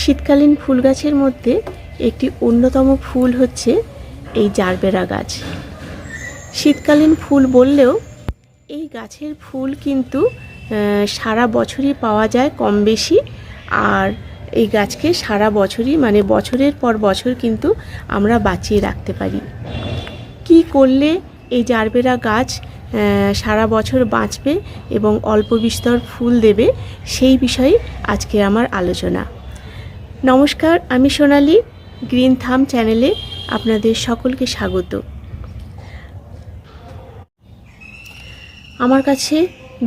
শীতকালীন ফুল গাছের মধ্যে একটি অন্যতম ফুল হচ্ছে এই জারবেরা গাছ। শীতকালীন ফুল বললেও এই গাছের ফুল কিন্তু সারা বছরই পাওয়া যায় কম বেশি আর এই গাছকে সারা বছরই মানে বছরের পর বছর কিন্তু আমরা বাঁচিয়ে রাখতে পারি। কি করলে এই জারবেরা গাছ সারা বছর বাঁচবে এবং অল্প বিস্তর ফুল দেবে সেই বিষয়ে আজকে আমার আলোচনা। নমস্কার, আমি সোনালি, গ্রিন থাম চ্যানেলে আপনাদের সকলকে স্বাগত। আমার কাছে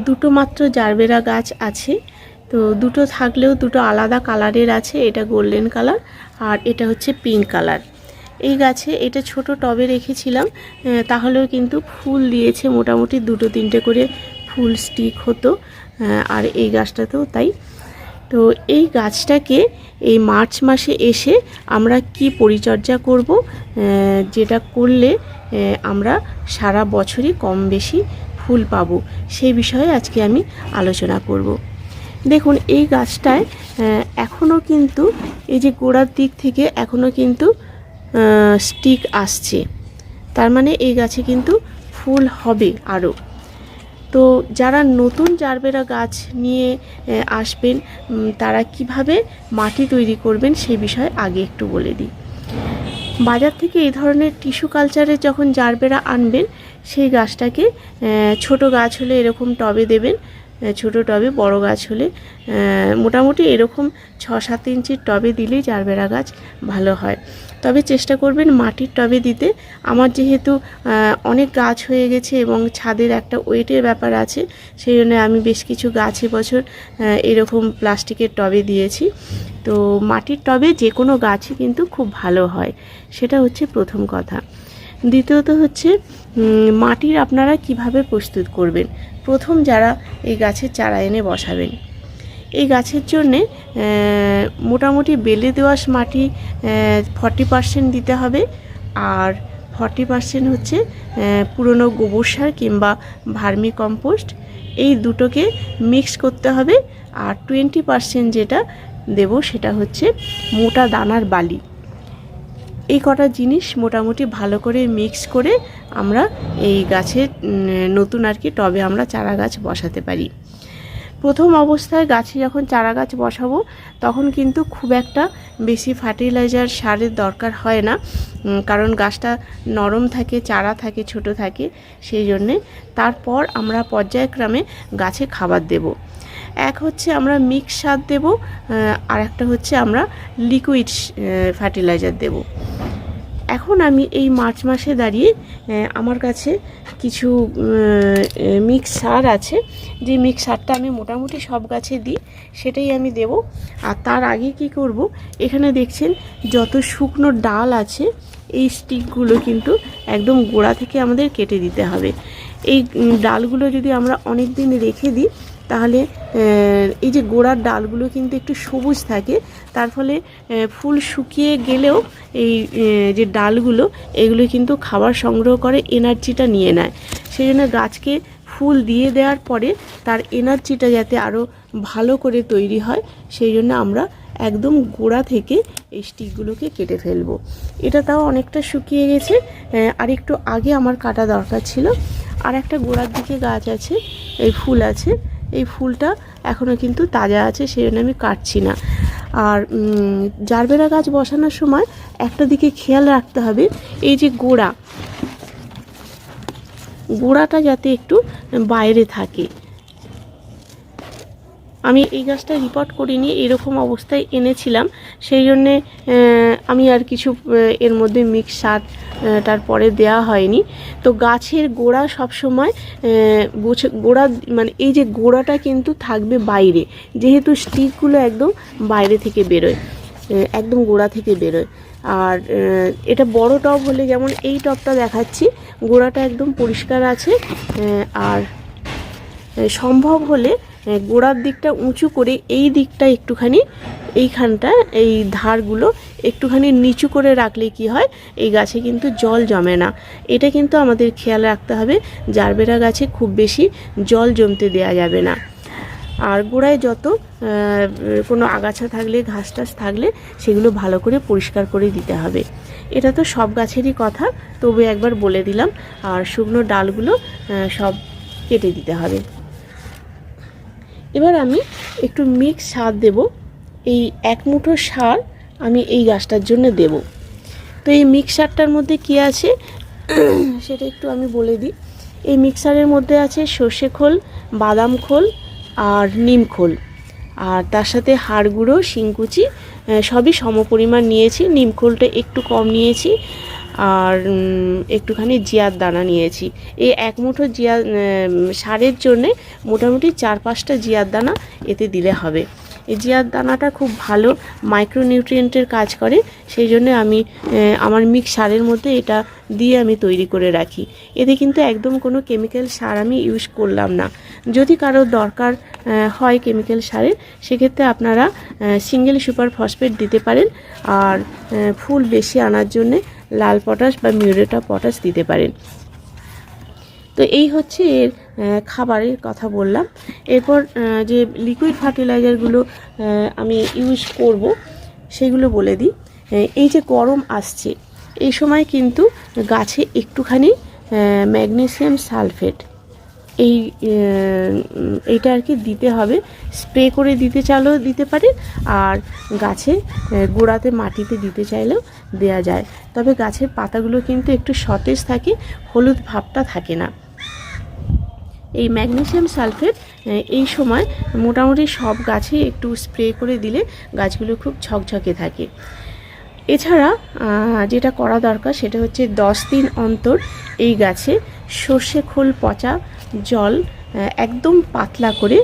দুটো মাত্র জারবেরা গাছ আছে, তো দুটো থাকলেও দুটো আলাদা কালারের আছে, এটা গোল্ডেন কালার আর এটা হচ্ছে পিঙ্ক কালার। এই গাছে এটা ছোট টবে রেখেছিলাম তাহলেও কিন্তু ফুল দিয়েছে, মোটামুটি দুটো তিনটে করে ফুল স্টিক হতো আর এই গাছটাতেও তাই তো এই গাছটাকে এই মার্চ মাসে এসে আমরা কি পরিচর্যা করব যেটা করলে আমরা সারা বছরই কম বেশি ফুল পাবো সেই বিষয়ে আজকে আমি আলোচনা করব। দেখুন, এই গাছটায় এখনও কিন্তু এই যে গোড়ার দিক থেকে এখনও কিন্তু স্টিক আসছে। তার মানে এই গাছে কিন্তু ফুল হবে আরও তো যারা নতুন জারবেরা গাছ নিয়ে আসবেন তারা কীভাবে মাটি তৈরি করবেন সেই বিষয়ে আগে একটু বলে দিই। বাজার থেকে এই ধরনের টিস্যু কালচারে যখন জারবেরা আনবেন, সেই গাছটাকে ছোট গাছ হলে এরকম টবে দেবেন ছোট টবে বড় গাছ হলে মোটামুটি এরকম ছ সাত ইঞ্চির টবে দিলেই জারবেরা গাছ ভালো হয়। তবে চেষ্টা করবেন মাটির টবে দিতে। আমার যেহেতু অনেক গাছ হয়ে গেছে এবং ছাদের একটা ওয়েটের ব্যাপার আছে, সেই জন্য আমি বেশ কিছু গাছ এবছর এরকম প্লাস্টিকের টবে দিয়েছি। তো মাটির টবে যে কোনো গাছই কিন্তু খুব ভালো হয়, সেটা হচ্ছে প্রথম কথা। দ্বিতীয়ত হচ্ছে মাটির আপনারা কীভাবে প্রস্তুত করবেন? প্রথম যারা এই গাছের চারা এনে বসাবেন। এই গাছের জন্যে মোটামুটি বেলে দোআঁশ মাটি ফর্টি পার্সেন্ট দিতে হবে। আর ফর্টি পার্সেন্ট হচ্ছে পুরনো গোবর সার কিংবা ভার্মি কম্পোস্ট। এই দুটোকে মিক্স করতে হবে। আর টোয়েন্টি পার্সেন্ট যেটা দেব সেটা হচ্ছে মোটা দানার বালি। এই কটা জিনিস মোটামুটি ভালো করে মিক্স করে আমরা এই গাছের নতুন আর কি টবে আমরা চারা গাছ বসাতে পারি। প্রথম অবস্থায় গাছে যখন চারা গাছ বসাবো, তখন কিন্তু খুব একটা বেশি ফার্টিলাইজার সারের দরকার হয় না। কারণ গাছটা নরম থাকে, চারা থাকে, ছোট থাকে, সেই জন্যে তারপর আমরা পর্যায়ক্রমে গাছে খাবার দেব। এক হচ্ছে আমরা মিক্স সার দেব আর একটা হচ্ছে আমরা লিকুইড ফার্টিলাইজার দেব। এখন আমি এই মার্চ মাসে দাঁড়িয়ে আমার কাছে কিছু মিক্স সার আছে। যে মিক্স সারটা আমি মোটামুটি সব গাছে দিই, সেটাই আমি দেব। আর তার আগে কি করব, এখানে দেখছেন যত শুকনো ডাল আছে, এই স্টিকগুলো কিন্তু একদম গোড়া থেকে আমাদের কেটে দিতে হবে। এই ডালগুলো যদি আমরা অনেক দিন রেখে দিই তাহলে এই যে গোড়ার ডালগুলো কিন্তু একটু সবুজ থাকে, তার ফলে ফুল শুকিয়ে গেলেও এই যে ডালগুলো, এগুলো কিন্তু খাবার সংগ্রহ করে, এনার্জিটা নিয়ে নেয়। সেই জন্য গাছকে ফুল দিয়ে দেওয়ার পরে, তার এনার্জিটা যাতে আরও ভালো করে তৈরি হয়, সেই জন্য আমরা একদম গোড়া থেকে এই স্টিকগুলোকে কেটে ফেলব। এটা তাও অনেকটা শুকিয়ে গেছে আর একটু আগে আমার কাটা দরকার ছিল। আর একটা গোড়ার দিকে গাছ আছে, এই ফুল আছে এই ফুলটা এখনও কিন্তু তাজা আছে সেই জন্য আমি কাটছি না। আর জারবেরা গাছ বসানোর সময় একটা দিকে খেয়াল রাখতে হবে, এই যে গোড়া। গোড়াটা যাতে একটু বাইরে থাকে। আমি এই গাছটা রিপোর্ট করিনি এরকম অবস্থায় এনেছিলাম। সেই জন্যে আমি আর কিছু এর মধ্যে মিক্স সার তারপরে দেওয়া হয়নি। তো গাছের গোড়া সবসময় আহ, গোছ- গোড়া মানে এই যে গোড়াটা কিন্তু থাকবে বাইরে। যেহেতু স্টিকগুলো একদম বাইরে থেকে বেরোয় একদম গোড়া থেকে বেরোয়। আর এটা বড় টব হলে যেমন এই টবটা দেখাচ্ছি গোড়াটা একদম পরিষ্কার আছে আর সম্ভব হলে গোড়ার দিকটা উঁচু করে এই দিকটা একটুখানি, এইখানটা, এই ধারগুলো একটুখানি নিচু করে রাখলে কি হয়, এই গাছে কিন্তু জল জমে না। এটা কিন্তু আমাদের খেয়াল রাখতে হবে, জারবেরা গাছে খুব বেশি জল জমতে দেওয়া যাবে না। আর গোড়ায় যত কোনো আগাছা থাকলে ঘাস টাস থাকলে, সেগুলো ভালো করে পরিষ্কার করে দিতে হবে। এটা তো সব গাছেরই কথা, তবু একবার বলে দিলাম, আর শুকনো ডালগুলো সব কেটে দিতে হবে। এবার আমি একটু মিক্স সার দেব। এই এক মুঠো সার আমি এই গাছটার জন্য দেব। তো এই মিক্সারটার মধ্যে কি আছে? সেটা একটু আমি বলে দিই। এই মিক্সারের মধ্যে আছে সর্ষে খোল, বাদাম খোল আর নিম খোল। আর তার সাথে হাড় গুঁড়ো, শিংকুচি সবই সমপরিমাণ নিয়েছি। নিম খোলটা একটু কম নিয়েছি। আর একটুখানি জিয়ার দানা নিয়েছি। এই এক মুঠো জিয়া সারের জন্যে মোটামুটি চার পাঁচটা জিয়ার দানা এতে দিলে হবে। এই জিয়ার দানাটা খুব ভালো মাইক্রোনিউট্রিয়েন্টের কাজ করে, সেই জন্য আমি আমার মিক্স সারের মধ্যে এটা দিয়ে আমি তৈরি করে রাখি। এতে কিন্তু একদম কোনো কেমিক্যাল সার আমি ইউজ করলাম না। যদি কারোর দরকার হয় কেমিক্যাল সারের, সেক্ষেত্রে আপনারা সিঙ্গেল সুপার ফসফেট দিতে পারেন। আর ফুল বেশি আনার জন্যে লাল পটাশ বা মিউরেটা পটাশ দিতে পারেন। তো এই হচ্ছে এর খাবারের কথা বললাম। এরপর যে লিকুইড ফার্টিলাইজারগুলো আমি ইউজ করব, সেগুলো বলে দিই। এই যে গরম আসছে, এই সময় কিন্তু গাছে একটুখানি ম্যাগনেসিয়াম সালফেট এই এইটা আর কি দিতে হবে। স্প্রে করে দিতে চাইলেও দিতে পারেন আর গাছে গোড়াতে মাটিতে দিতে চাইলেও দেয়া যায়। তবে গাছের পাতাগুলো কিন্তু একটু সতেজ থাকে, হলুদ ভাবটা থাকে না। এই ম্যাগনেসিয়াম সালফেট এই সময় মোটামুটি সব গাছে একটু স্প্রে করে দিলে গাছগুলো খুব ঝকঝকে থাকে। এছাড়া যেটা করা দরকার সেটা হচ্ছে দশ দিন অন্তর এই গাছে সর্ষে খোল পচা জল একদম পাতলা করে,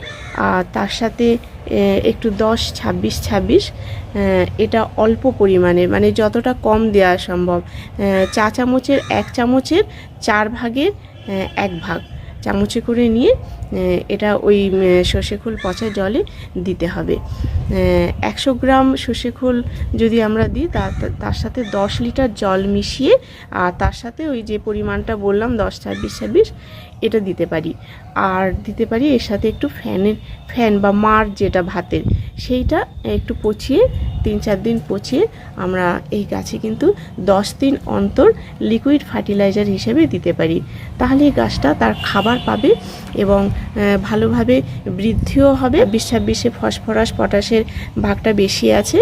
আর তার সাথে একটু দশ, ছাব্বিশ ছাব্বিশ এটা অল্প পরিমাণে মানে যতটা কম দেওয়া সম্ভব। চা চামচের এক চামচের চার ভাগের এক ভাগ। চামচে করে নিয়ে এটা ওই সর্ষে খোল পচা জলে দিতে হবে। একশো গ্রাম সর্ষে খোল যদি আমরা দিই তার সাথে দশ লিটার জল মিশিয়ে, আর তার সাথে ওই যে পরিমাণটা বললাম, দশ, ছাব্বিশ ছাব্বিশ এটা দিতে পারি। আর দিতে পারি এর সাথে একটু ফ্যানের, ফ্যান বা মার যেটা ভাতের, সেইটা একটু পচিয়ে, তিন চার দিন পচিয়ে আমরা এই গাছে কিন্তু দশ দিন অন্তর লিকুইড ফার্টিলাইজার হিসেবে দিতে পারি। তাহলে এই গাছটা তার খাবার পাবে এবং ভালোভাবে বৃদ্ধিও হবে। বিশ ছাব্বিশে ফসফরাস, পটাশের ভাগটা বেশি আছে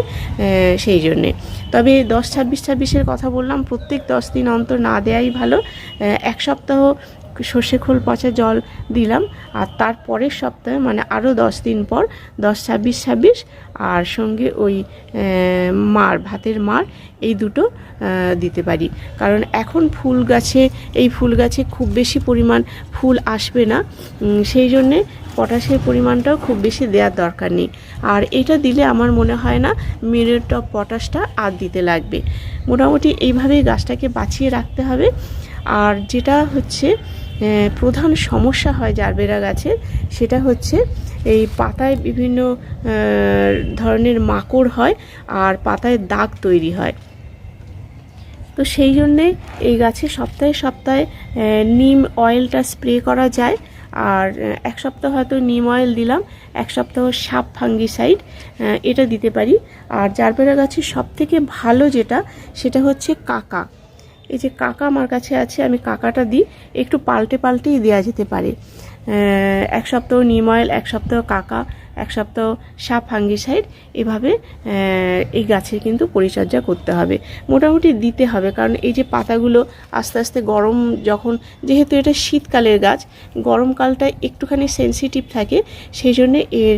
সেই জন্যে। তবে দশ ছাব্বিশ ছাব্বিশের কথা বললাম, প্রত্যেক দশ দিন অন্তর না দেওয়াই ভালো। এক সপ্তাহ সর্ষে খোল পচা জল দিলাম, আর তার পরের সপ্তাহে মানে আরও দশ দিন পর, দশ ছাব্বিশ ছাব্বিশ, আর সঙ্গে ওই মার, ভাতের মার, এই দুটো দিতে পারি। কারণ এখন ফুল গাছে, এই ফুল গাছে খুব বেশি পরিমাণ ফুল আসবে না। সেই জন্যে পটাশের পরিমাণটাও খুব বেশি দেওয়ার দরকার নেই। আর এটা দিলে আমার মনে হয় না মিরেট অফ পটাশটা আর দিতে লাগবে। মোটামুটি এইভাবেই গাছটাকে বাঁচিয়ে রাখতে হবে। আর যেটা হচ্ছে প্রধান সমস্যা হয় জারবেরা গাছের, সেটা হচ্ছে এই পাতায় বিভিন্ন ধরনের মাকড় হয় আর পাতায় দাগ তৈরি হয়। তো সেই জন্যে এই গাছে সপ্তাহে সপ্তাহে নিম অয়েলটা স্প্রে করা যায়। আর এক সপ্তাহ হয়তো নিম অয়েল দিলাম, এক সপ্তাহ সাপ ফাঙ্গিসাইড এটা দিতে পারি। আর জারবেরা গাছের সব থেকে ভালো যেটা, সেটা হচ্ছে কাকা। এই যে কাকা আমার কাছে আছে, আমি কাকাটা দিই। একটু পাল্টে পাল্টেই দেওয়া যেতে পারে। এক সপ্তাহ নিম অয়েল এক সপ্তাহ কাকা, এক সপ্তাহ সাপ ফাঙ্গিসাইড এভাবে এই গাছের কিন্তু পরিচর্যা করতে হবে। মোটামুটি দিতে হবে, কারণ এই যে পাতাগুলো আস্তে আস্তে গরম যখন, যেহেতু এটা শীতকালের গাছ, গরমকালটা একটুখানি সেন্সিটিভ থাকে সেই জন্যে এর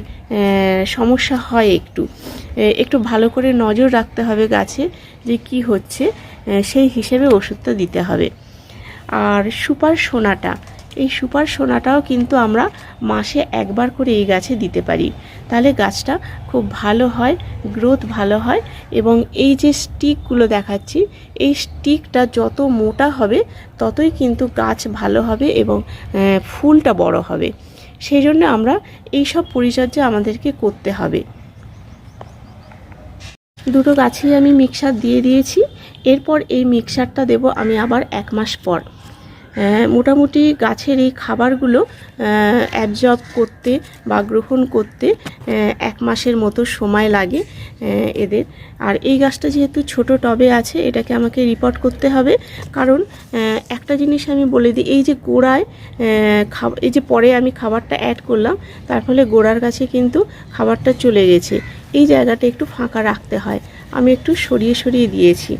সমস্যা হয় একটু। একটু ভালো করে নজর রাখতে হবে গাছে যে কি হচ্ছে। সেই হিসেবে ওষুধটা দিতে হবে। আর সুপার সোনাটা, এই সুপার সোনাটাও কিন্তু আমরা মাসে একবার করে এই গাছে দিতে পারি। তাহলে গাছটা খুব ভালো হয়, গ্রোথ ভালো হয় এবং এই যে স্টিকগুলো দেখাচ্ছি, এই স্টিকটা যত মোটা হবে, ততই কিন্তু গাছ ভালো হবে এবং ফুলটা বড় হবে। সেই জন্য আমরা এই সব পরিচর্যা আমাদেরকে করতে হবে। দুটো গাছেই আমি মিক্সার দিয়ে দিয়েছি। এরপর এই মিক্সারটা দেব আমি আবার এক মাস পর। মোটামুটি গাছের এই খাবারগুলো অ্যাবজর্ব করতে বা গ্রহণ করতে এক মাসের মতো সময় লাগে এদের। আর এই গাছটা যেহেতু ছোট টবে আছে, এটাকে আমাকে রিপোর্ট করতে হবে। কারণ একটা জিনিস আমি বলে দিই, এই যে গোড়ায় এই যে পরে আমি খাবারটা অ্যাড করলাম, তার ফলে গোড়ার কাছে কিন্তু খাবারটা চলে গেছে। এই জায়গাটা একটু ফাঁকা রাখতে হয়। আমি একটু সরিয়ে সরিয়ে দিয়েছি।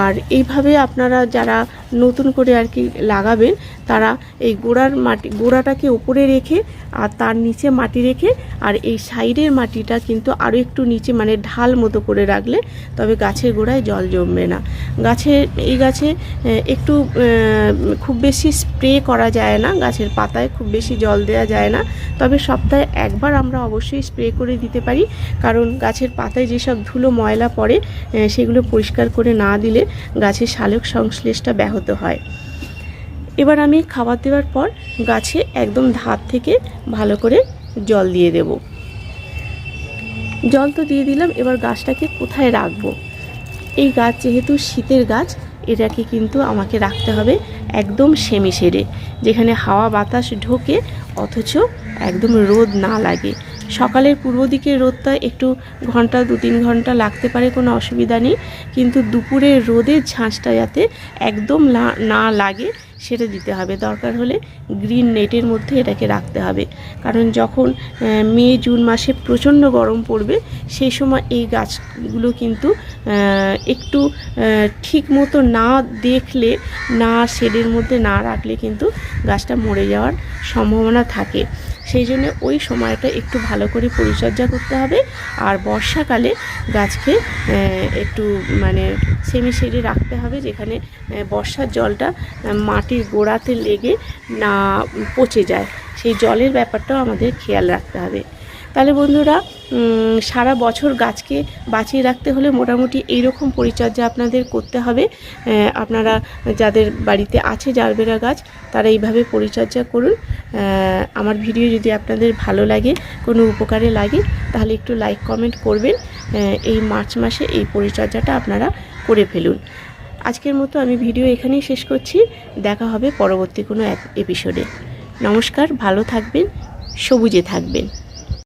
আর এইভাবে আপনারা যারা নতুন করে আর কি লাগাবেন, তারা এই গোড়ার মাটি, গোড়াটাকে উপরে রেখে আর তার নিচে মাটি রেখে আর এই সাইডের মাটিটা কিন্তু আরও একটু নিচে মানে ঢাল মতো করে রাখলে তবে গাছের গোড়ায় জল জমবে না। গাছে, এই গাছে একটু খুব বেশি স্প্রে করা যায় না, গাছের পাতায় খুব বেশি জল দেওয়া যায় না, তবে সপ্তাহে একবার আমরা অবশ্যই স্প্রে করে দিতে পারি, কারণ গাছের পাতায় যেসব ধুলো ময়লা পড়ে সেগুলো পরিষ্কার করে না দিলে গাছের শালক সংশ্লেষটা ব্যাহত হয়। এবার আমি খাবার দেওয়ার পর গাছে একদম ধার থেকে ভালো করে জল দিয়ে দেব। জল তো দিয়ে দিলাম, এবার গাছটাকে কোথায় রাখব? এই গাছ যেহেতু শীতের গাছ, এটাকে কিন্তু আমাকে রাখতে হবে একদম সেমি সেরে যেখানে হাওয়া বাতাস ঢোকে, অথচ একদম রোদ না লাগে। সকালের পূর্ব দিকের রোদটা একটু ঘণ্টা দু তিন ঘণ্টা লাগতে পারে, কোনো অসুবিধা নেই। কিন্তু দুপুরের রোদের ঝাঁঝটা যাতে একদম না- লাগে, সেটা দিতে হবে। দরকার হলে গ্রিন নেটের মধ্যে এটাকে রাখতে হবে। কারণ যখন মে, জুন মাসে প্রচণ্ড গরম পড়বে, সেই সময় এই গাছগুলো কিন্তু একটু ঠিক মতো না দেখলে, না শেডের মধ্যে না রাখলে কিন্তু গাছটা মরে যাওয়ার সম্ভাবনা থাকে। সেই জন্য ওই সময়টা একটু ভালো করে পরিচর্যা করতে হবে। আর বর্ষাকালে গাছকে একটু মানে সেমি সেরে রাখতে হবে যেখানে বর্ষার জলটা মাটির গোড়াতে লেগে না পচে যায়। সেই জলের ব্যাপারটাও আমাদের খেয়াল রাখতে হবে। তাহলে বন্ধুরা সারা বছর গাছকে বাঁচিয়ে রাখতে হলে মোটামুটি এই রকম পরিচর্যা আপনাদের করতে হবে। আপনারা যাদের বাড়িতে আছে জারবেরা গাছ, তারা এইভাবে পরিচর্যা করুন। আমার ভিডিও যদি আপনাদের ভালো লাগে, কোনো উপকারে লাগে, তাহলে একটু লাইক, কমেন্ট করবেন। এই মার্চ মাসে এই পরিচর্যাটা আপনারা করে ফেলুন। আজকের মতো আমি ভিডিও এখানেই শেষ করছি। দেখা হবে পরবর্তী কোনো এপিসোডে। নমস্কার, ভালো থাকবেন, সবুজে থাকবেন।